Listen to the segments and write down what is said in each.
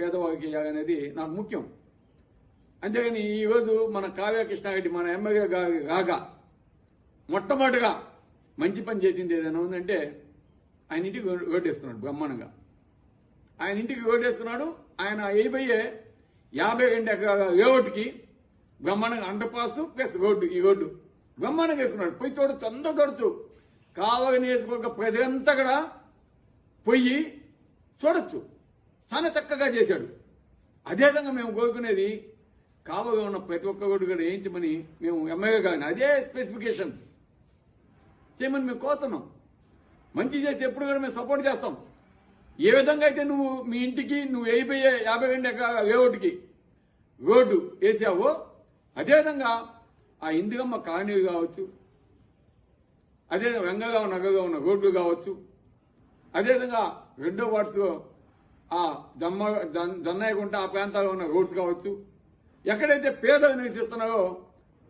పేదవాడికి ఇవ్వాలనేది నాకు ముఖ్యం. అంతేగాని ఈరోజు మన కావ్య కృష్ణారెడ్డి మన ఎమ్మెల్యే కాక మొట్టమొదటిగా మంచి పని చేసింది ఏదైనా ఉందంటే ఆయన ఇంటికి ఓటేస్తున్నాడు బ్రహ్మాండంగా. ఆయన ఇంటికి ఓటేస్తున్నాడు ఆయన అయిపోయే యాభై రెండు ఎకరాల లేఅవుట్కి బ్రహ్మాండంగా అండర్ పాస్ ప్లస్ రోడ్డు ఈ రోడ్డు బ్రహ్మాండంగా వేసుకున్నాడు. పొయ్యి చూడొచ్చు చంద చూడొచ్చు కావాలి నియోజకవర్గ ప్రజలంతా కూడా పొయ్యి చూడొచ్చు. చాలా చక్కగా చేశాడు. అదేవిధంగా మేము కోరుకునేది కావగా ఉన్న ప్రతి ఒక్క రోడ్డు కూడా వేయించమని మేము ఎమ్మెల్యే కానీ అదే స్పెసిఫికేషన్స్ చేయమని మేము కోరుతున్నాం. మంచి చేసి ఎప్పుడు కూడా మేము సపోర్ట్ చేస్తాం. ఏ విధంగా అయితే నువ్వు మీ ఇంటికి నువ్వు వేయిపోయే యాభై రెండు ఎకరాల లేఅవుట్కి రోడ్డు వేసావో అదేవిధంగా ఆ ఇందిగమ్మ కాలనీ కావచ్చు అదే వెంగగా ఉన్న నగగా ఉన్న రోడ్లు కావచ్చు అదేవిధంగా రెండో వార్డ్స్ ఆ దమ్మ దన్నయ్యగుంట ఆ ప్రాంతాల్లో ఉన్న రోడ్స్ కావచ్చు. ఎక్కడైతే పేదలు నివసిస్తున్నారో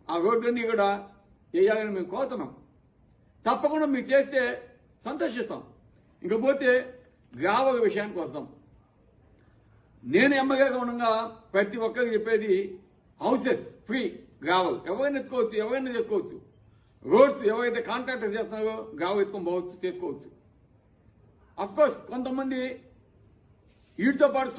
ఆ రోడ్లన్నీ కూడా వేయాలని మేము కోరుతున్నాం. తప్పకుండా మీరు చేస్తే సంతోషిస్తాం. ఇంకపోతే గ్రావక విషయానికి వస్తాం. నేను ఎమ్మగా ఉండగా ప్రతి ఒక్కరికి చెప్పేది హౌసెస్ ఫ్రీ గ్రావల్. ఎవరైనా ఎత్తుకోవచ్చు ఎవరైనా చేసుకోవచ్చు. రోడ్స్ ఎవరైతే కాంట్రాక్టర్ చేస్తున్నారో గ్రావల్ ఎత్తుకొని పోవచ్చు చేసుకోవచ్చు. అఫ్కోర్స్ కొంతమంది İrdebar